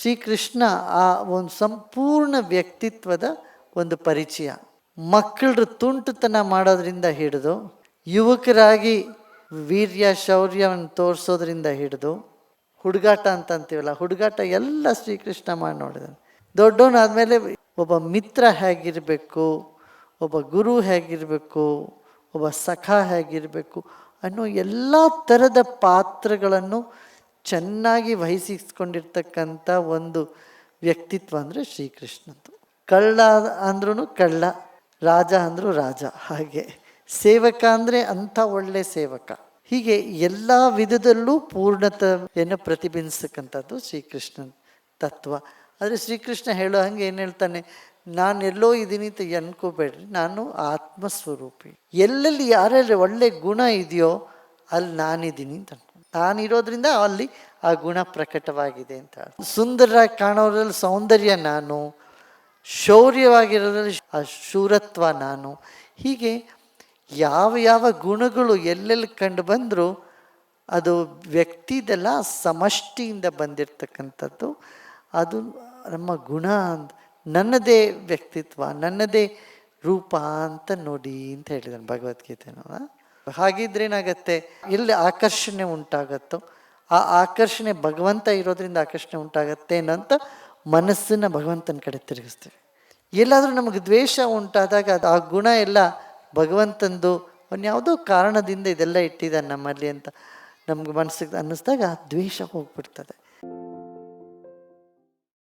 ಶ್ರೀಕೃಷ್ಣ ಆ ಒಂದು ಸಂಪೂರ್ಣ ವ್ಯಕ್ತಿತ್ವದ ಒಂದು ಪರಿಚಯ. ಮಕ್ಕಳ ತುಂಟುತನ ಮಾಡೋದ್ರಿಂದ ಹಿಡಿದು, ಯುವಕರಾಗಿ ವೀರ್ಯ ಶೌರ್ಯವನ್ನು ತೋರಿಸೋದ್ರಿಂದ ಹಿಡಿದು, ಹುಡುಗಾಟ ಅಂತ ಅಂತೀವಲ್ಲ ಹುಡುಗಾಟ ಎಲ್ಲ ಶ್ರೀಕೃಷ್ಣ ಮಾಡಿ ನೋಡಿದಾನೆ. ದೊಡ್ಡವನಾದಮೇಲೆ ಒಬ್ಬ ಮಿತ್ರ ಹೇಗಿರಬೇಕು, ಒಬ್ಬ ಗುರು ಹೇಗಿರಬೇಕು, ಒಬ್ಬ ಸಖ ಹೇಗಿರಬೇಕು ಅನ್ನೋ ಎಲ್ಲ ಥರದ ಪಾತ್ರಗಳನ್ನು ಚೆನ್ನಾಗಿ ವಹಿಸಿಕೊಂಡಿರ್ತಕ್ಕಂಥ ಒಂದು ವ್ಯಕ್ತಿತ್ವ ಅಂದರೆ ಶ್ರೀಕೃಷ್ಣದ್ದು ಕಳ್ಳ ಅಂದ್ರೂ ಕಳ್ಳ, ರಾಜ ಅಂದರೂ ರಾಜ, ಹಾಗೆ. ಸೇವಕ ಅಂದರೆ ಅಂಥ ಒಳ್ಳೆ ಸೇವಕ. ಹೀಗೆ ಎಲ್ಲ ವಿಧದಲ್ಲೂ ಪೂರ್ಣತೆಯನ್ನು ಪ್ರತಿಬಿಂಬಿಸ್ತಕ್ಕಂಥದ್ದು ಶ್ರೀಕೃಷ್ಣನ ತತ್ವ. ಆದರೆ ಶ್ರೀಕೃಷ್ಣ ಹೇಳೋ ಹಾಗೆ ಏನು ಹೇಳ್ತಾನೆ ನಾನು ಎಲ್ಲೋ ಇದ್ದೀನಿ ಅಂತ ಅನ್ಕೋಬೇಡ್ರಿ, ನಾನು ಆತ್ಮಸ್ವರೂಪಿ. ಎಲ್ಲೆಲ್ಲಿ ಯಾರ್ಯಾರು ಒಳ್ಳೆ ಗುಣ ಇದೆಯೋ ಅಲ್ಲಿ ನಾನಿದ್ದೀನಿ ಅಂತ ನಾನಿರೋದ್ರಿಂದ ಅಲ್ಲಿ ಆ ಗುಣ ಪ್ರಕಟವಾಗಿದೆ ಅಂತ ಸುಂದರ ಕಾಣೋದ್ರಲ್ಲಿ ಸೌಂದರ್ಯ ನಾನು, ಶೌರ್ಯವಾಗಿರೋದ್ರಲ್ಲಿ ಆ ಶೂರತ್ವ ನಾನು. ಹೀಗೆ ಯಾವ ಯಾವ ಗುಣಗಳು ಎಲ್ಲೆಲ್ಲಿ ಕಂಡು ಬಂದರೂ ಅದು ವ್ಯಕ್ತಿದೆಲ್ಲ ಸಮಷ್ಟಿಯಿಂದ ಬಂದಿರತಕ್ಕಂಥದ್ದು. ಅದು ನಮ್ಮ ಗುಣ ನನ್ನದೇ ವ್ಯಕ್ತಿತ್ವ, ನನ್ನದೇ ರೂಪ ಅಂತ ನೋಡಿ ಅಂತ ಹೇಳಿದಾನೆ ಭಗವದ್ಗೀತೆನೂ ಹಾಗಿದ್ರೆ ಏನಾಗತ್ತೆ? ಎಲ್ಲಿ ಆಕರ್ಷಣೆ ಉಂಟಾಗತ್ತೋ, ಆ ಆಕರ್ಷಣೆ ಭಗವಂತ ಇರೋದ್ರಿಂದ ಆಕರ್ಷಣೆ ಉಂಟಾಗತ್ತೆ ಅಂತ ಮನಸ್ಸನ್ನು ಭಗವಂತನ ಕಡೆ ತಿರುಗಿಸ್ತೀವಿ. ಎಲ್ಲಾದರೂ ನಮಗೆ ದ್ವೇಷ ಉಂಟಾದಾಗ ಅದು ಆ ಗುಣ ಎಲ್ಲ ಭಗವಂತಂದು ಅವನು ಯಾವುದೋ ಕಾರಣದಿಂದ ಇದೆಲ್ಲ ಇಟ್ಟಿದ್ದಾನೆ ನಮ್ಮಲ್ಲಿ ಅಂತ ನಮ್ಗೆ ಮನಸ್ಸಿಗೆ ಅನ್ನಿಸ್ದಾಗ ಆ ದ್ವೇಷ ಹೋಗ್ಬಿಡ್ತದೆ.